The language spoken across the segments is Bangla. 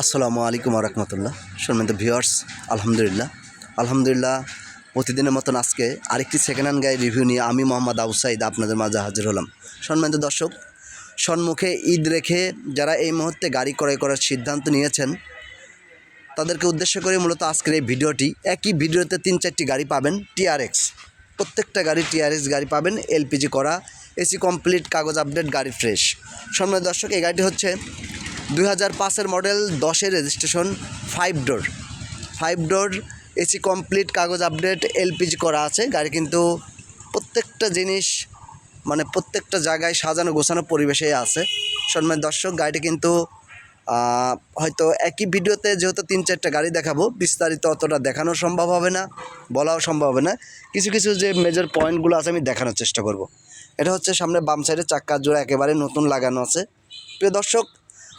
আসসালামু আলাইকুম রহমতুল্লাহ। সম্মানিত ভিউয়ার্স, আলহামদুলিল্লাহ। আলহামদুলিল্লাহ, প্রতিদিনের মতন আজকে আরেকটি সেকেন্ড হ্যান্ড গাড়ি রিভিউ নিয়ে আমি মোহাম্মদ আউসাইদ আপনাদের মাঝে হাজির হলাম। সম্মানিত দর্শক, সম্মুখে ঈদ রেখে যারা এই মুহূর্তে গাড়ি ক্রয় করার সিদ্ধান্ত নিয়েছেন, তাদেরকে উদ্দেশ্য করে মূলত আজকের এই ভিডিওটি, একই ভিডিওতে তিন চারটি গাড়ি পাবেন টিআরএক্স প্রত্যেকটা গাড়ি টিআরএক্স গাড়ি পাবেন এলপিজি করা এসি কমপ্লিট কাগজ আপডেট গাড়ি ফ্রেশ সম্মানিত দর্শক, এই গাড়িটি হচ্ছে দুই হাজার পাঁচের মডেল দশের registration five door. Five door AC complete, কাগজ আপডেট এলপিজি করা আছে। গাড়ি কিন্তু প্রত্যেকটা জিনিস মানে প্রত্যেকটা জায়গায় সাজানো গোছানো পরিবেশে আছে। সম্মান দর্শক, গাড়িটি কিন্তু হয়তো একই ভিডিওতে যেহেতু তিন চারটা গাড়ি দেখাবো, বিস্তারিত অতটা দেখানো সম্ভব হবে না, বলাও সম্ভব হবে না। কিছু কিছু যে মেজর পয়েন্টগুলো আছে আমি দেখানোর চেষ্টা করব। এটা হচ্ছে সামনে বাম সাইডে চাক্কার জোড়া একেবারে নতুন লাগানো আছে। প্রিয় দর্শক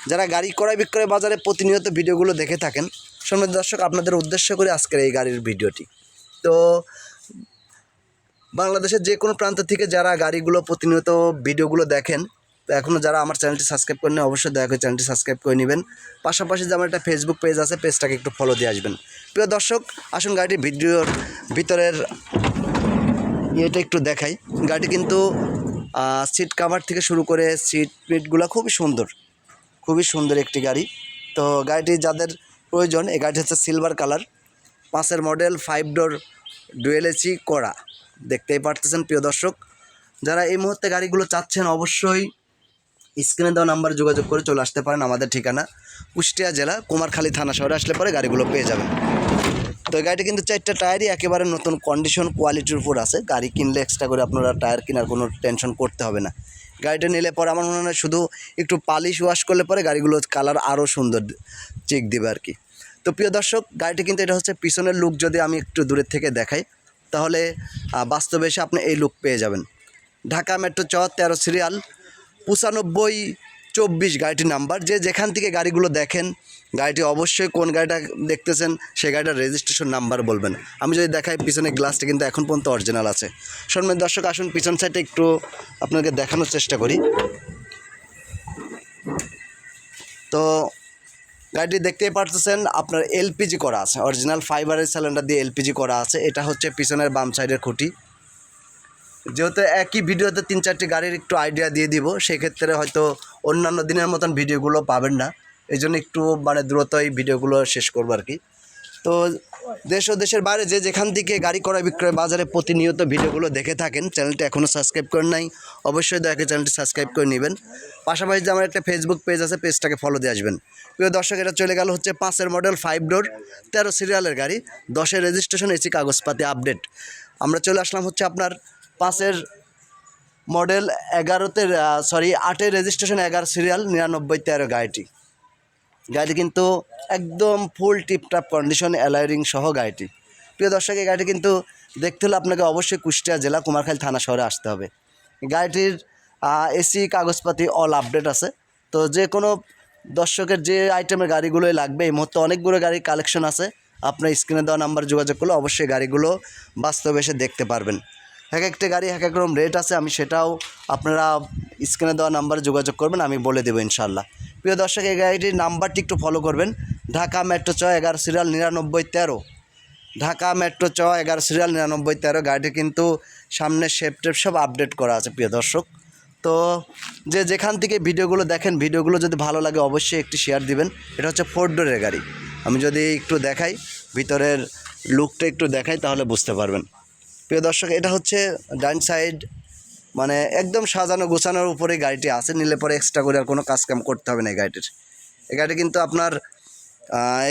যারা গাড়ি ক্রয় বিক্রয় বাজারে প্রতিনিয়ত ভিডিওগুলো দেখে থাকেন, সম্মানিত দর্শক, আপনাদের উদ্দেশ্য করে আজকের এই গাড়ির ভিডিওটি। তো, বাংলাদেশের যে কোনো প্রান্ত থেকে যারা গাড়িগুলো প্রতিনিয়ত ভিডিওগুলো দেখেন, তো এখনও যারা আমার চ্যানেলটি সাবস্ক্রাইব করেন অবশ্যই দয়া করে চ্যানেলটি সাবস্ক্রাইব করে নেবেন। পাশাপাশি যে আমার একটা ফেসবুক পেজ আছে পেজটাকে একটু ফলো দিয়ে আসবেন। প্রিয় দর্শক, আসুন গাড়িটির ভিডিওর ভিতরের ইয়েটা একটু দেখাই। গাড়ি কিন্তু সিট কাভার থেকে শুরু করে সিট পিটগুলো খুবই সুন্দর। খুবই সুন্দর একটি গাড়ি। তো গাড়িটি যাদের প্রয়োজন, এই গাড়িটি হচ্ছে সিলভার কালার। পাঁচের model five door dual AC করা। দেখতেই পারতেছেন, প্রিয় দর্শক। যারা এই মুহূর্তে গাড়িগুলো চাচ্ছেন, অবশ্যই স্ক্রিনে দেওয়া নাম্বারে যোগাযোগ করে চলে আসতে পারেন আমাদের ঠিকানা, কুষ্টিয়া জেলা, কুমারখালী থানা শহরে আসলে পরে গাড়িগুলো পেয়ে যাবেন। তো গাড়িটা কিন্তু চারটা টায়ারই একেবারে নতুন কন্ডিশন কোয়ালিটির উপর আছে। গাড়ি কিনলে এক্সট্রা করে আপনারা টায়ার কেনার কোনো টেনশন করতে হবে না। গাড়িটা নিলে পরে আমার মনে হয় শুধু একটু পালিশ ওয়াশ করলে পরে গাড়িগুলো কালার আরও সুন্দর চেক দেবে আর কি। তো প্রিয় দর্শক, গাড়িটা কিন্তু এটা হচ্ছে পিছনের লুক যদি আমি একটু দূরের থেকে দেখাই, তাহলে বাস্তবে এসে আপনি এই লুক পেয়ে যাবেন। ঢাকা মেট্রো চ তেরো সিরিয়াল পঁচানব্বই চব্বিশ গাড়িটির নাম্বার। যে যেখান থেকে গাড়িগুলো দেখেন, গাড়িটি অবশ্যই কোন গাড়িটা দেখতেছেন, সেই গাড়িটার রেজিস্ট্রেশন নাম্বার বলবেন। আমি যদি দেখাই পিছনে গ্লাসটা কিন্তু এখন পর্যন্ত অরিজিনাল আছে। সম্মান দর্শক, আসুন পিছন সাইডে একটু আপনাকে দেখানোর চেষ্টা করি। তো গাড়িটি দেখতেই পারতেছেন, আপনার এলপিজি করা আছে। অরিজিনাল ফাইবারের সিলিন্ডার দিয়ে এলপিজি করা আছে। এটা হচ্ছে পিছনের বাম সাইডের খুঁটি। যেহেতু একই ভিডিওতে তিন চারটি গাড়ির একটু আইডিয়া দিয়ে দিব, সেক্ষেত্রে হয়তো অন্যান্য দিনের মতন ভিডিওগুলো পাবেন না। এই জন্য একটু মানে দ্রুত এই ভিডিওগুলো শেষ করব আর কি। তো দেশ ও দেশের বাইরে যে যেখান থেকে গাড়ি ক্রয় বিক্রয় বাজারে প্রতিনিয়ত ভিডিওগুলো দেখে থাকেন, চ্যানেলটি এখনও সাবস্ক্রাইব করেন নাই, অবশ্যই দয়া করে চ্যানেলটি সাবস্ক্রাইব করে নেবেন। পাশাপাশি যে আমার একটা ফেসবুক পেজ আছে, পেজটাকে ফলো দিয়ে আসবেন। প্রিয় দর্শক, এটা চলে গেল হচ্ছে পাঁচের মডেল ফাইভ ডোর তেরো সিরিয়ালের গাড়ি, দশের রেজিস্ট্রেশন এসি, কাগজপাতি আপডেট আমরা চলে আসলাম হচ্ছে আপনার পাঁচের মডেল এগারোতে সরি আটের রেজিস্ট্রেশন এগারো সিরিয়াল নিরানব্বই তেরো গাড়িটি। গাড়িটি কিন্তু একদম ফুল টিপটাপ কন্ডিশন অ্যালাইরিং সহ গাড়িটি। প্রিয় দর্শক, এই গাড়িটি কিন্তু দেখতে হলে আপনাকে অবশ্যই কুষ্টিয়া জেলা, কুমারখালী থানা শহরে আসতে হবে। গাড়িটির এসি কাগজপাতি অল আপডেট আছে। তো যে কোনো দর্শকের যে আইটেমের গাড়িগুলোই লাগবে, এই মুহূর্তে অনেকগুলো গাড়ির কালেকশন আছে। আপনার স্ক্রিনে দেওয়া নাম্বার যোগাযোগ করলে অবশ্যই গাড়িগুলো বাস্তবে এসে দেখতে পারবেন। এক একটা গাড়ি এক এক রকম রেট আছে, আমি সেটাও আপনারা স্ক্রিনে দেওয়া নাম্বারে যোগাযোগ করবেন, আমি বলে দেবো ইনশাল্লাহ প্রিয় দর্শক, এই গাড়িটির নাম্বারটি একটু ফলো করবেন। ঢাকা মেট্রো চ এগারো সিরিয়াল নিরানব্বই তেরো। ঢাকা মেট্রো চ এগারো সিরিয়াল নিরানব্বই তেরো, গাড়িটি কিন্তু সামনে শেপ টেপ সব আপডেট করা আছে, প্রিয় দর্শক। তো যে যেখান থেকে ভিডিওগুলো দেখেন, ভিডিওগুলো যদি ভালো লাগে অবশ্যই একটি শেয়ার দিবেন। এটা হচ্ছে ফোর ডোরের গাড়ি। আমি যদি একটু দেখাই, ভিতরের লুকটা একটু দেখাই, তাহলে বুঝতে পারবেন। প্রিয় দর্শক, এটা হচ্ছে ডাইন সাইড মানে একদম সাজানো গোছানোর উপরে গাড়িটি আছে, নিলে পরে এক্সট্রা করে আর কোনো কাজ কাম করতে হবে না এই গাড়িটির। এই গাড়িটি কিন্তু আপনার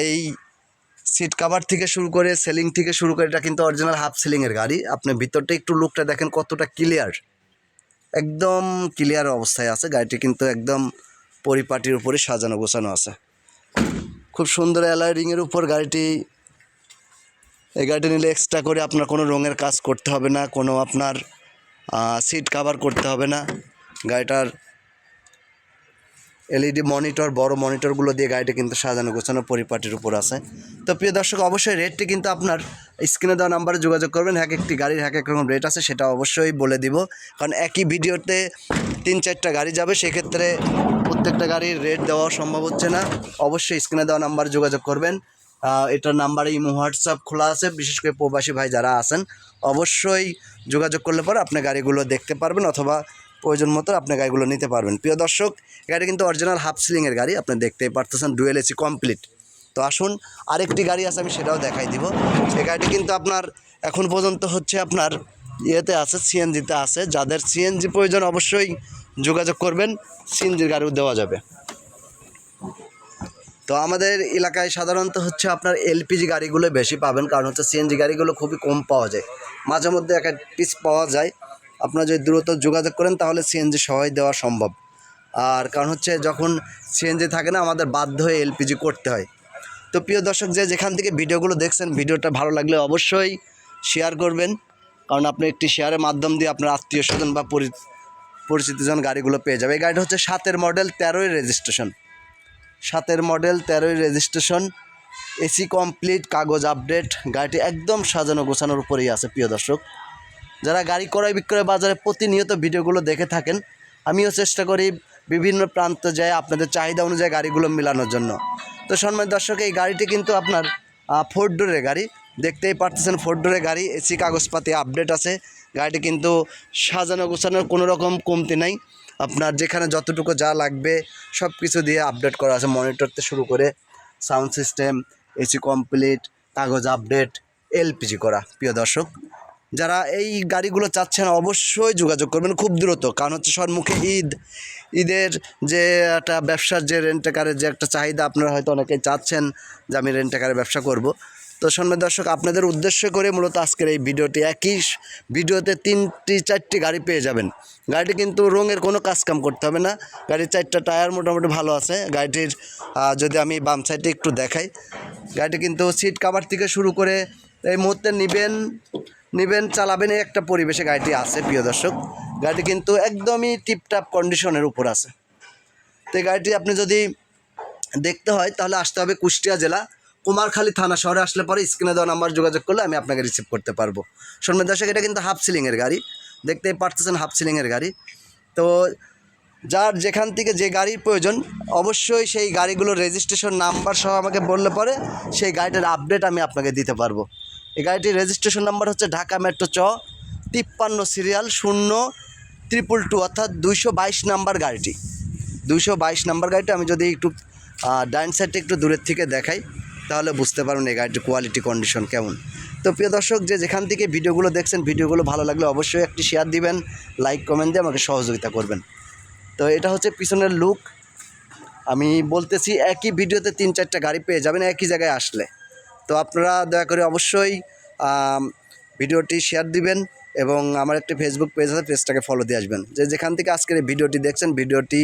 এই সিট কাভার থেকে শুরু করে সেলিং থেকে শুরু করে, এটা কিন্তু অরিজিনাল হাফ সিলিংয়ের গাড়ি। আপনি ভিতরটা একটু লুকটা দেখেন কতটা ক্লিয়ার একদম ক্লিয়ার অবস্থায় আছে, গাড়িটি কিন্তু একদম পরিপাটির উপরে সাজানো গোছানো আছে। খুব সুন্দর অ্যালয় রিংয়ের উপর গাড়িটি এই গাড়িটি নিলে এক্সট্রা করে আপনার কোনো রঙের কাজ করতে হবে না, কোনো আপনার সিট কাভার করতে হবে না। গাড়িটার এলইডি মনিটর বড় মনিটরগুলো দিয়ে গাড়িটা কিন্তু সাজানো, গোছানো পরিপাটির উপর আছে। তো প্রিয় দর্শক, অবশ্যই রেটটি কিন্তু আপনার স্ক্রিনে দেওয়া নাম্বারে যোগাযোগ করবেন। এক একটি গাড়ির এক এক রকম রেট আছে, সেটা অবশ্যই বলে দিব। কারণ একই ভিডিওতে তিন চারটা গাড়ি যাবে, সেক্ষেত্রে প্রত্যেকটা গাড়ির রেট দেওয়া সম্ভব হচ্ছে না। অবশ্যই স্ক্রিনে দেওয়া নাম্বার যোগাযোগ করবেন। এটার নাম্বারে ইমো হোয়াটসঅ্যাপ খোলা আছে। বিশেষ করে প্রবাসী ভাই যারা আছেন, অবশ্যই যোগাযোগ করলে পরে আপনি গাড়িগুলো দেখতে পারবেন অথবা প্রয়োজন মতো আপনি গাড়িগুলো নিতে পারবেন। প্রিয় দর্শক, গাড়ি কিন্তু অরিজিনাল হাফ সিলিংয়ের গাড়ি, আপনি দেখতেই পারতেছেন ডুয়েল এসি কমপ্লিট তো আসুন, আরেকটি গাড়ি আছে, আমি সেটাও দেখাই দিব। এই গাড়িটি কিন্তু আপনার এখন পর্যন্ত হচ্ছে আপনার ইয়েতে আছে সিএনজিতে আছে। যাদের সিএনজি প্রয়োজন অবশ্যই যোগাযোগ করবেন সিএনজির গাড়িও দেওয়া যাবে। তো আমাদের এলাকায় সাধারণত হচ্ছে আপনার এলপিজি গাড়িগুলো বেশি পাবেন, কারণ হচ্ছে সিএনজি গাড়িগুলো খুবই কম পাওয়া যায়। মাঝে মধ্যে এক এক পিস পাওয়া যায়। আপনারা যদি দ্রুত যোগাযোগ করেন, তাহলে সিএনজি সহায় দেওয়া সম্ভব। আর কারণ হচ্ছে যখন সিএনজি থাকে না, আমাদের বাধ্য হয়ে এলপিজি করতে হয়। তো প্রিয় দর্শক, যে যেখান থেকে ভিডিওগুলো দেখছেন, ভিডিওটা ভালো লাগলে অবশ্যই শেয়ার করবেন। কারণ আপনি একটি শেয়ারের মাধ্যম দিয়ে আপনার আত্মীয় স্বজন বা পরি- পরিচিতজন গাড়িগুলো পেয়ে যাবে। এই গাড়িটা হচ্ছে সাতের মডেল তেরোই রেজিস্ট্রেশন সাতের মডেল, তেরোই রেজিস্ট্রেশন এসি কমপ্লিট কাগজ আপডেট গাড়িটি একদম সাজানো গোছানোর উপরেই আছে, প্রিয় দর্শক। যারা গাড়ি ক্রয় বিক্রয় বাজারে প্রতিনিয়ত ভিডিওগুলো দেখে থাকেন, আমিও চেষ্টা করি বিভিন্ন প্রান্তে যায় আপনাদের চাহিদা অনুযায়ী গাড়িগুলো মেলানোর জন্য। তো সম্মান দর্শক, এই গাড়িটি কিন্তু আপনার ফোর ডোরের গাড়ি। দেখতেই পারতেছেন ফোর ডোরের গাড়ি, এসি কাগজপাতি আপডেট আছে। গাড়িটি কিন্তু সাজানো গোছানোর কোনো রকম কমতি নাই। আপনার যেখানে যতটুকু যা লাগবে সব কিছু দিয়ে আপডেট করা আছে। মনিটরতে শুরু করে সাউন্ড সিস্টেম এসি কমপ্লিট কাগজ আপডেট এলপিজি করা। প্রিয় দর্শক, যারা এই গাড়িগুলো চাচ্ছেন অবশ্যই যোগাযোগ করবেন খুব দ্রুত। কারণ হচ্ছে সম্মুখে ঈদ। ঈদের যে একটা ব্যবসার যে রেন্টাকারের যে একটা চাহিদা আপনারা হয়তো অনেকেই চাচ্ছেন যে আমি রেন্টাকারের ব্যবসা করব। তো সম্মান দর্শক, আপনাদের উদ্দেশ্য করে মূলত আজকের এই ভিডিওটি একই ভিডিওতে তিনটি, চারটি গাড়ি পেয়ে যাবেন। গাড়িটি কিন্তু রঙের কোনো কাজকাম করতে হবে না। গাড়ির চারটা টায়ার মোটামুটি ভালো আছে। গাড়িটির যদি আমি বাম সাইডে একটু দেখাই, গাড়িটি কিন্তু সিট কাভার থেকে শুরু করে এই মুহূর্তে নিবেন নিবেন, চালাবেন এই একটা পরিবেশে গাড়িটি আছে, প্রিয় দর্শক। গাড়িটি কিন্তু একদমই টিপটাপ কন্ডিশনের উপর আছে। তো এই গাড়িটি আপনি যদি দেখতে হয়, তাহলে আসতে হবে কুষ্টিয়া জেলা। কুমারখালী থানা শহরে আসলে পরে স্ক্রিনে দেওয়া নাম্বার যোগাযোগ করলে আমি আপনাকে রিসিভ করতে পারব। শোনবেন দর্শক, এটা কিন্তু হাফ সিলিংয়ের গাড়ি। দেখতেই পারতেছেন হাফ সিলিংয়ের গাড়ি। তো যার যেখান থেকে যে গাড়ির প্রয়োজন, অবশ্যই সেই গাড়িগুলোর রেজিস্ট্রেশন নাম্বার সহ আমাকে বললে পরে সেই গাড়িটার আপডেট আমি আপনাকে দিতে পারব। এই গাড়িটির রেজিস্ট্রেশন নাম্বার হচ্ছে ঢাকা মেট্রো চ, তিপ্পান্ন সিরিয়াল শূন্য ট্রিপল টু অর্থাৎ দুইশো বাইশ নাম্বার গাড়িটি। দুইশো বাইশ নাম্বার গাড়িটা আমি যদি একটু ডাইন সাইডটা একটু দূরের থেকে দেখাই। তাহলে বুঝতে পারবেন এই গাড়িটির কোয়ালিটি কন্ডিশন কেমন। তো প্রিয় দর্শক, যে যেখান থেকে ভিডিওগুলো দেখছেন, ভিডিওগুলো ভালো লাগলে অবশ্যই একটি শেয়ার দিবেন লাইক কমেন্ট দিয়ে আমাকে সহযোগিতা করবেন। তো এটা হচ্ছে পিছনের লুক আমি বলতেছি, একই ভিডিওতে তিন চারটা গাড়ি পেয়ে যাবেন, একই জায়গায় আসলে। তো আপনারা দয়া করে অবশ্যই ভিডিওটি শেয়ার দিবেন। এবং আমার একটি ফেসবুক পেজ আছে পেজটাকে ফলো দিয়ে আসবেন। যে যেখান থেকে আজকের এই ভিডিওটি দেখছেন, ভিডিওটি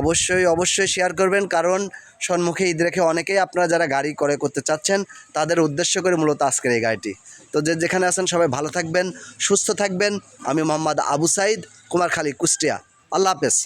অবশ্যই অবশ্যই শেয়ার করবেন। কারণ সম্মুখে ঈদ রেখে অনেকেই আপনারা যারা গাড়ি করে করতে চাচ্ছেন, তাদের উদ্দেশ্য করে মূলত আজকের এই গাড়িটি। তো যে যেখানে আছেন সবাই ভালো থাকবেন, সুস্থ থাকবেন। আমি মোহাম্মদ আবু সাইদ, কুমারখালী, কুষ্টিয়া। আল্লাহ হাফেজ।